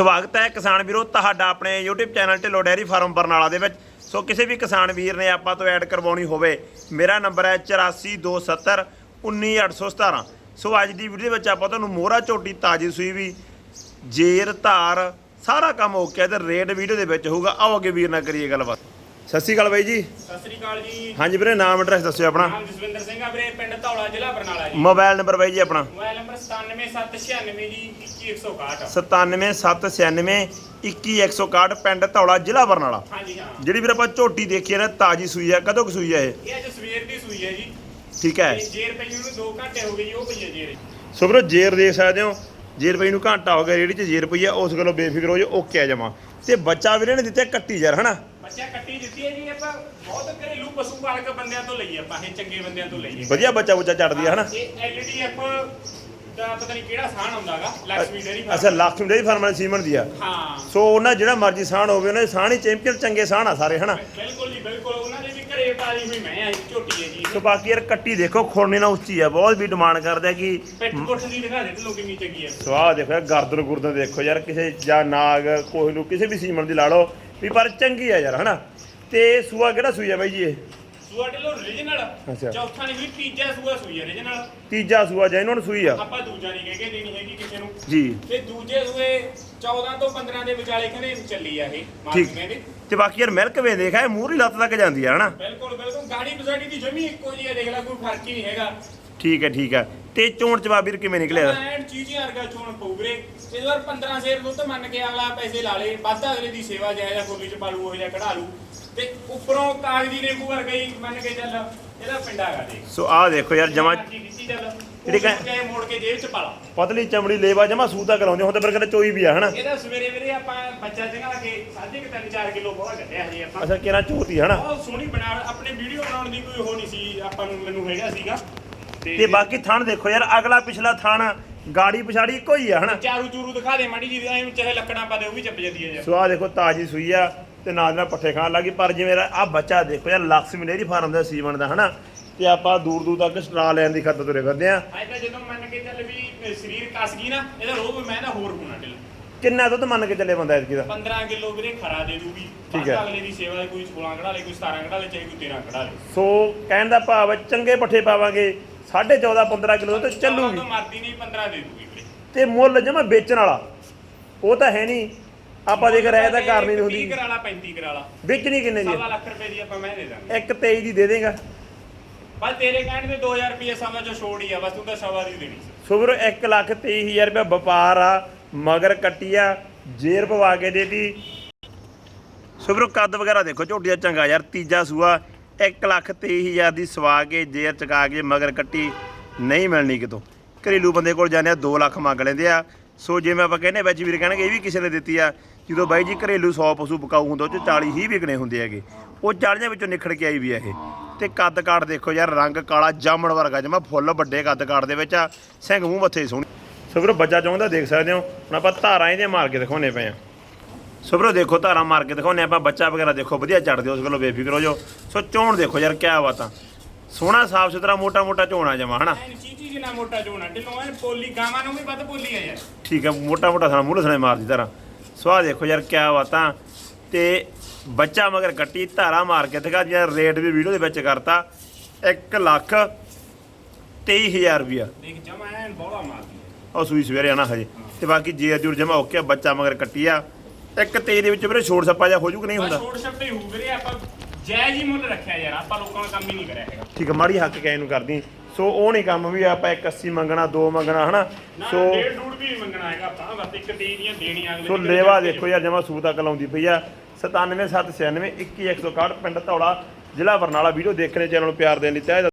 ਸਵਾਗਤ ਹੈ ਕਿਸਾਨ ਵੀਰੋ ਤੁਹਾਡਾ ਆਪਣੇ YouTube channel Dhillon dairy farm Barnala ਦੇ ਵਿੱਚ। ਸੋ ਕਿਸੇ ਵੀ ਕਿਸਾਨ ਵੀਰ ਨੇ ਆਪਾਂ ਤੋਂ ਐਡ ਕਰਵਾਉਣੀ ਹੋਵੇ ਮੇਰਾ ਨੰਬਰ ਹੈ 8427 19817 ਸੋ ਅੱਜ ਦੀ ਵੀਡੀਓ ਵਿੱਚ ਆਪਾਂ ਤੁਹਾਨੂੰ ਮੋਹਰਾ ਝੋਟੀ ਤਾਜੀ ਸੂਈ ਵੀ ਜੇਰ ਧਾਰ ਸਾਰਾ ਕੰਮ ਓਕੇ ਹੈ ਤੇ ਰੇਟ ਵੀਡੀਓ ਦੇ ਵਿੱਚ ਹੋਊਗਾ। ਆਓ ਅੱਗੇ ਵੀਰ ਨਾਲ ਕਰੀਏ ਗੱਲਬਾਤ। ਸਤਿ ਸ਼੍ਰੀ ਅਕਾਲ ਬਾਈ ਜੀ। ਸਤਿ ਸ੍ਰੀ ਅਕਾਲ ਜੀ। ਹਾਂਜੀ ਵੀਰੇ ਨਾਮ ਐਡਰੈਸ ਦੱਸਿਓ ਆਪਣਾ। ਨਾਮ ਜਸਵਿੰਦਰ ਸਿੰਘ ਆ ਵੀਰੇ ਪਿੰਡ ਧੌਲਾ ਜ਼ਿਲ੍ਹਾ ਬਰਨਾਲਾ ਜੀ। ਮੋਬਾਈਲ ਨੰਬਰ ਬਾਈ ਜੀ ਆਪਣਾ। 97796 ਜੀ 21161 97796 21161 ਪਿੰਡ ਧੌਲਾ ਜ਼ਿਲ੍ਹਾ ਬਰਨਾਲਾ। ਹਾਂਜੀ ਹਾਂ। ਜਿਹੜੀ ਵੀਰ ਆਪਾਂ ਝੋਟੀ ਦੇਖੀ ਹੈ ਨਾ ਤਾਜੀ ਸੂਈ ਹੈ ਕਦੋਂ ਕੁ ਸੂਈ ਹੈ ਇਹ? ਇਹ ਅੱਜ ਸਵੇਰ ਦੀ ਸੂਈ ਹੈ ਜੀ। ਠੀਕ ਹੈ। ਜੇਰ ਪਈ ਨੂੰ 2 ਘੰਟੇ ਹੋ ਗਏ ਜੀ ਉਹ ਪਈ ਹੈ ਜੇਰ। ਸੋ ਵੀਰੋ ਜੇਰ ਦੇਖ ਸਕਦੇ ਹੋ ਜੇਰ ਪਈ ਨੂੰ ਘੰਟਾ ਹੋ ਗਿਆ ਰੇੜੀ 'ਚ ਜੇਰ ਪਈ ਆ ਉਸ ਗੱਲੋਂ ਬੇਫਿਕਰ ਹੋ ਜਾ ਓਕੇ ਆ ਜਮਾ। ਤੇ ਬੱਚਾ ਵੀਰੇ ਨੇ ਦਿੱਤੇ ਕੱਟੀ ਯਾਰ ਹਨਾ? ਬੱਚਾ ਕੱਟੀ ਦਿੱਤੀ ਹੈ ਜੀ ਆਪਾਂ ਬਹੁਤ ਘਰੇਲੂ ਪਸ਼ੂ ਪਾਲਕ ਬੰਦਿਆਂ ਤੋਂ ਲਈਏ ਆਪਾਂ ਇਹ ਚੰਗੇ ਬੰਦਿਆਂ ਤੋਂ ਲਈਏ। ਵਧੀਆ ਬੱਚਾ ਬੁੱਚਾ ਚੜਦੀ ਆ ਹਨਾ? ਇਹ ਐਲਡੀਐਫ ਦਾ ਪਤਾ ਨਹੀਂ ਕਿਹੜਾ ਸਾਣ ਹੁੰਦਾਗਾ ਸੀਮਨ ਦੀ ਆ। ਹਾਂ। ਸੋ ਉਹਨਾਂ ਜਿਹੜਾ ਮਰਜ਼ੀ ਸਾਣ ਹੋਵੇ ਉਹਨਾਂ ਦੇ ਸਾਣ ਹੀ ਚੈਂਪੀਅਨ ਚੰਗੇ ਸਾਣ ਆ ਸਾਰੇ ਹਨਾ? ਬਿਲਕੁਲ ਬਾਕੀ ਕੱਟੀ ਦੇਖੋ ਖੋਰਨੇ ਨਾਲ ਉੱਚੀ ਆ ਬਹੁਤ ਵੀ ਡਿਮਾਂਡ ਕਰਦਾ ਕਿ ਪਿੱਠ ਦੇਖੋ ਯਾਰ ਗਰਦਨ ਗੁਰਦਨ ਦੇਖੋ ਯਾਰ ਕਿਸੇ ਜਾਂ ਨਾਗ ਕੋਹਲੂ ਕਿਸੇ ਵੀ ਸੀਮਨ ਦੀ ਲਾ ਲਓ ਵੀ ਪਰ ਚੰਗੀ ਆ ਯਾਰ ਹਨਾ? ਤੇ ਸੂਆ ਕਿਹੜਾ ਸੂਈ ਆ ਬਾਈ ਜੀ ਇਹ? ਸੂਆ ਢਿੱਲੋਂ origignal ਅੱਛਾ। ਚੌਥਾ ਨਹੀਂ ਵੀ ਤੀਜਾ ਸੂਆ ਸੂਈ ਹੈ origignal ਤੀਜਾ ਸੂਆ ਜੈਨੂਨ ਸੂਈ ਆ? ਆਪਾਂ ਦੂਜਾ ਨਹੀਂ ਕਹਿ ਕੇ ਦੇਣੀ ਹੈਗੀ ਕਿਸੇ ਨੂੰ। ਜੀ। ਤੇ ਦੂਜੇ ਸੂਏ 14 ਤੋਂ 15 ਦੇ ਵਿਚਾਲੇ ਕਹਿੰਦੇ ਚੱਲੀ ਆ ਇਹ ਠੀਕ। ਮਾਰਕੀਆਂ ਦੇ। ਤੇ ਬਾਕੀ ਯਾਰ ਮਿਲਕ ਵੇ ਦੇਖਾ ਇਹ ਮੂਹਰੀ ਲੱਤ ਤੱਕ ਜਾਂਦੀ ਆ ਹਨਾ? ਬਿਲਕੁਲ ਬਿਲਕੁਲ। ਗਾੜੀ ਪਸਾੜੀ ਦੀ ਜਮੀ ਇੱਕੋ ਜਿਹੀ ਹੈ ਦੇਖ ਲੈ ਕੋਈ ਫ਼ਰਕ ਹੀ ਨਹੀਂ ਹੈਗਾ। ਠੀਕ ਹੈ ਠੀਕ ਹੈ। ਤੇ ਚੋਣ ਚਵਾਬੀਰ ਕਿਵੇਂ ਨਿਕਲਿਆ? ਐਨ ਚੀਜ਼ੀਆਂ ਵਰਗਾ ਚੋਣ ਪਊ ਵੀਰੇ। ਇਸ ਵਾਰ 15 ਸ਼ੇਰ ਦੁੱਧ ਮੰਨ ਕੇ ਅਗਲਾ ਪੈਸੇ ਲਾ ਲੇ ਵੱਧ ਅਗਲੇ ਦੀ ਸੇਵਾ ਜਾਇ ਜਾਂ ਖੋਲੀ ਚ ਪਾਲੂ ਉਹ ਜਾਂ ਕਢਾ ਲੂ। ਤੇ ਉੱਪਰੋਂ ਕਾਗਜ਼ੀ ਨੇ ਮੂੰਹ ਵਰਗਾ ਹੀ ਮੰਨ ਕੇ ਚੱਲ ਇਹਦਾ ਪਿੰਡਾ ਹੈਗਾ ਦੇਖ। ਸੋ ਆਹ ਦੇਖੋ ਯਾਰ ਜਮਾ ਜਿਹੜੀ ਜਿਹੜੀ ਕਹਿ- ਮੋੜ ਕੇ ਜੇਬ ਚ ਪਾ ਲਾ। ਪਤਲੀ ਚਮੜੀ ਲੇਵਾ ਜਮਾ ਸੂਤਾ ਕਰਾਉਂਦੇ ਹੁਣ ਤਾਂ ਫਿਰ ਕਹਿੰਦੇ ਚੋਈ ਵੀ ਆ ਹਨਾ? ਇਹਦਾ ਸਵੇਰੇ ਵੀਰੇ ਆਪਾਂ ਬੱਚਾ ਜਗਾ ਕੇ ਸਾਢੇ ਕੁ ਤਿੰਨ 4 ਕਿਲੋ ਬਹੁਤ ਕੱਢਿਆ ਹਜੇ ਆਪਾਂ। ਅੱਛਾ ਕਿਹੜਾ ਚੋਤੀ ਹਨਾ? ਬਹੁਤ ਸੋਹਣੀ ਬਣਾ ਆਪਣੇ ਵੀਡੀਓ ਬਣਾਉਣ ਦੀ ਕੋਈ ਉਹ ਨਹੀਂ ਸੀ ਆਪਾਂ ਨੂੰ ਮੈਨੂੰ ਹੈਗਾ ਸੀਗਾ। ਤੇ ਬਾਕੀ ਥਣ ਦੇਖੋ ਯਾਰ ਅਗਲਾ ਪਿਛਲਾ ਥਣ ਗਾੜੀ ਪਛਾੜੀ ਇੱਕੋ ਹੀ ਆ ਹਨਾ? ਚਾਰੂ ਚੂਰੂ ਦਿਖਾ ਦੇ ਮਾੜੀ ਜੀ ਐਵੇਂ ਚਾਹੇ ਲੱਕੜਾਂ ਪਾ ਦੇ ਉਹ ਵੀ ਚੱਪ ਜਾਂਦੀ ਹੈ ਸੋ ਦੇਖੋ ਤਾਜੀ ਸੂਈ ਆ ਤੇ ਨਾਲ ਨਾਲ ਪੱਠੇ ਖਾਣ ਲੱਗੀ ਪਰ ਜਿਵੇਂ ਆ ਬੱਚਾ ਦੇਖੋ ਯਾਰ ਲక్ష్ਮੀ ਡੇਰੀ ਫਾਰਮ ਦਾ ਸੀਵਨ ਦਾ ਹਨਾ? ਤੇ ਆਪਾਂ ਦੂਰ ਦੂਰ ਤੱਕ ਸਟਰਾ ਲੈਣ ਦੀ ਖਾਤਰ ਤੁਰੇ ਫਿਰਦੇ ਆ। ਅੱਜ ਤਾਂ ਜਦੋਂ ਮੰਨ ਕੇ ਚੱਲ ਵੀ ਇਹ ਸਰੀਰ ਕੱਸ ਗਈ ਨਾ ਇਹਦਾ ਰੋਗ ਮੈਂ ਨਾ ਹੋਰ ਹੋਣਾ ਢਿੱਲ ਕਿੰਨਾ ਦੁੱਧ ਮੰਨ ਕੇ ਚੱਲੇ ਬੰਦਾ ਇਸਕੀ ਦਾ? 15 ਕਿਲੋ ਵੀਰੇ ਖਰਾ ਦੇ ਦੂਗੀ। ਠੀਕ ਹੈ। ਅਗਲੇ ਦੀ ਸੇਵਾ ਕੋਈ 16 ਕਢਾ ਲੇ ਕੋਈ 17 ਕਢਾ ਲੇ ਚਾਹੇ ਕੋਈ 13 ਕਢਾ ਲੇ। ਸੋ ਕਹਿਣ ਦਾ ਭਾਵ ਚੰਗੇ ਪੱਠੇ ਪਾਵਾਂਗੇ 14.5 15 ਕਿਲੋ ਤੇ ਚੱਲੂਗੀ। ਤਾਂ ਮਰਦੀ ਨਹੀਂ 15 ਦੇ ਦੂਗੀ ਵੀਰੇ ਤੇ ਮੁੱਲ ਜਮਾ ਵੇਚਣ ਵਾਲਾ। ਉਹ ਤਾਂ ਹੈ ਨਹੀਂ। ਆਪਾਂ ਦੇਖ ਰਹੇ ਤਾਂ ਕਰਨੀ ਨਹੀਂ 30 ਹੁੰਦੀ। ਕਰਾਲਾ 35 ਕਰਾਲਾ। ਵੇਚਣੀ ਕਿੰਨੇ ਦੀ ਸਵਾ ਲੱਖ ਰੁਪਏ ਦੀ ਆਪਾਂ ਮੈਂ ਦੇ ਦਾਂਗੇ। ਇੱਕ 23 ਦੀ ਦੇ ਦੇਗਾ। ਬਸ ਤੇਰੇ ਕਹਿਣ ਦੇ 2000 ਰੁਪਏ ਸਮਾਂ ਚ ਛੋੜ ਹੀ ਆ ਬਸ ਤੂੰ ਤਾਂ ਸਵਾ ਦੀ ਦੇਣੀ ਸੀ। ਸੋ ਵੀਰੋ 1 ਲੱਖ 23000 ਰੁਪਏ ਵਪਾਰ ਆ ਮਗਰ ਕੱਟੀਆ ਜੇਰ ਪਵਾ ਕੇ ਦੇਤੀ ਸੋ ਵੀਰੋ ਕੱਦ ਵਗੈਰਾ ਦੇਖੋ ਝੋਟੀ ਦਾ ਚੰਗਾ ਯਾਰ ਤੀਜਾ ਸੂਆ 1 ਲੱਖ 23000 ਦੀ ਸਵਾ ਕੇ ਜੇਰ ਚਕਾ ਕੇ ਮਗਰ ਕੱਟੀ ਨਹੀਂ ਮਿਲਣੀ ਕਿਤੋਂ। ਘਰੇਲੂ ਬੰਦੇ ਕੋਲ ਜਾਂਦੇ ਆ 2 ਲੱਖ ਮੰਗ ਲੈਂਦੇ ਆ। ਸੋ ਜਿਵੇਂ ਆਪਾਂ ਕਹਿੰਦੇ ਵਿੱਚ ਵੀਰ ਕਹਿਣਗੇ, ਇਹ ਵੀ ਕਿਸੇ ਨੇ ਦਿੱਤੀ ਆ, ਜਦੋਂ ਬਾਈ ਜੀ ਘਰੇਲੂ 100 ਪਸ਼ੂ ਬਕਾਊ ਹੁੰਦਾ, ਉਹ ਚ 40 ਹੀ ਵਿਕਣੇ ਹੁੰਦੇ ਹੈਗੇ। ਉਹ 40 ਵਿੱਚੋਂ ਨਿਖੜ ਕੇ ਆਈ ਵੀ ਆ ਇਹ। ਤੇ ਕੱਦ ਕਾਠ ਦੇਖੋ ਯਾਰ, ਰੰਗ ਕਾਲਾ ਜਾਮਣ ਵਰਗਾ, ਜਮਾ ਫੁੱਲ ਵੱਡੇ ਕੱਦ ਕਾਠ ਦੇ ਵਿੱਚ ਆ। ਸਿੰਘ ਮੂੰਹ ਮੱਥੇ ਸੋਹਣੀ। ਸੋ ਵੀਰੋ ਬੱਚਾ ਚਾਹੁੰਦਾ ਦੇਖ ਸਕਦੇ ਹੋ। ਹੁਣ ਆਪਾਂ ਧਾਰਾਂ ਇਹਦੇ ਮਾਰ ਕੇ ਦਿਖਾਉਣੇ ਪਏ ਆ। ਸੋ ਵੀਰੋ ਦੇਖੋ ਧਾਰਾਂ ਮਾਰ ਕੇ ਦਿਖਾਉਣੇ ਆਪਾਂ ਬੱਚਾ ਵਗੈਰਾ ਦੇਖੋ ਵਧੀਆ ਚੜਦੇ ਉਸ ਗੱਲੋਂ ਬੇਫਿਕਰ ਹੋ ਜਾਓ। ਸੋ ਚੋਣ ਦੇਖੋ ਯਾਰ ਕਿਆ ਬਾਤਾਂ ਸੋਹਣਾ ਸਾਫ਼ ਸੁਥਰਾ ਮੋਟਾ ਮੋਟਾ ਝੋਣਾ ਜਮਾ ਹਨਾ? ਐਨ ਚੀਚੀ ਜਿੰਨਾ ਮੋਟਾ ਝੋਨਾ ਢਿੱਲੋਂ ਐਨ ਪੋਲੀ ਗਾਵਾਂ ਨੂੰ ਵੀ ਵੱਧ ਪੋਲੀ ਆ ਯਾਰ। ਠੀਕ ਹੈ ਮੋਟਾ ਮੋਟਾ ਥਾਂ ਮੂਹਰੇ ਸਣੇ ਮਾਰਦੀ ਧਾਰਾਂ। ਸੋ ਦੇਖੋ ਯਾਰ ਕਿਆ ਬਾਤਾਂ ਤੇ ਬੱਚਾ ਮਗਰ ਕੱਟੀ ਧਾਰਾ ਮਾਰ ਕੇ ਦਿਖਾ ਯਾਰ ਰੇਟ ਵੀ ਵੀਡੀਓ ਦੇ ਵਿੱਚ ਕਰਤਾ। 1 ਲੱਖ 23000 ਰੁਪਿਆ ਦੇਖ ਜਮਾ ਐਨ ਬੋਲਾ ਮਾਰਦੀ ਆ। ਉਹ ਸੂਈ ਸਵੇਰੇ ਆਣਾ ਹਜੇ। ਤੇ ਬਾਕੀ ਜੇ ਅਜੂਰ ਜਮਾ ਹੋ ਗਿਆ ਬੱਚਾ ਮਗਰ ਕੱਟੀ ਆ ਇੱਕ ਤੇਜ ਦੇ ਵਿੱਚ ਵੀਰੇ ਛੋੜ ਸੱਪਾ ਜਾ ਹੋ ਜੂ ਕਿ ਨਹੀਂ ਹੁੰਦਾ? ਛੋਟ ਛੱਪੇ ਹੀ ਹੋਊ ਵੀਰੇ ਆਪਾਂ ਜਾਇਜ਼ ਹੀ ਮੁੱਲ ਰੱਖਿਆ ਯਾਰ ਆਪਾਂ ਲੋਕਾਂ ਨੂੰ ਕੰਮ ਹੀ ਨਹੀਂ ਕਰਿਆ ਹੈਗਾ। ਠੀਕ ਹੈ ਮਾੜੀ ਹੱਕ ਕਹਿ ਨੂੰ ਕਰਦੀ। ਸੋ ਉਹ ਨਹੀਂ ਕੰਮ ਵੀ ਆਪਾਂ 180 ਮੰਗਣਾ ਦੋ ਮੰਗਣਾ ਹਨਾ? ਨਾ ਸੋ ਡੇਢ ਡੂੜ ਵੀ ਨਹੀਂ ਮੰਗਣਾ ਹੈਗਾ ਆਪਾਂ ਬਸ ਇੱਕ ਤੀ ਦੀਆਂ ਦੇਣੀਆਂ ਅਗਲੇ ਸੋ ਦੀ ਲੇਵਾ ਦੇਖੋ ਯਾਰ ਜਮਾ ਸੂ ਤੱਕ ਲਾਉਂਦੀ ਪਈ ਆ। 97796 21161 ਪਿੰਡ ਧੌਲਾ ਜ਼ਿਲ੍ਹਾ ਬਰਨਾਲਾ। ਵੀਡੀਓ ਦੇਖਣੇ ਚੈਨਲ ਨੂੰ ਪਿਆਰ ਦੇਣ ਲਈ ਤਹਿ ਦਿਲ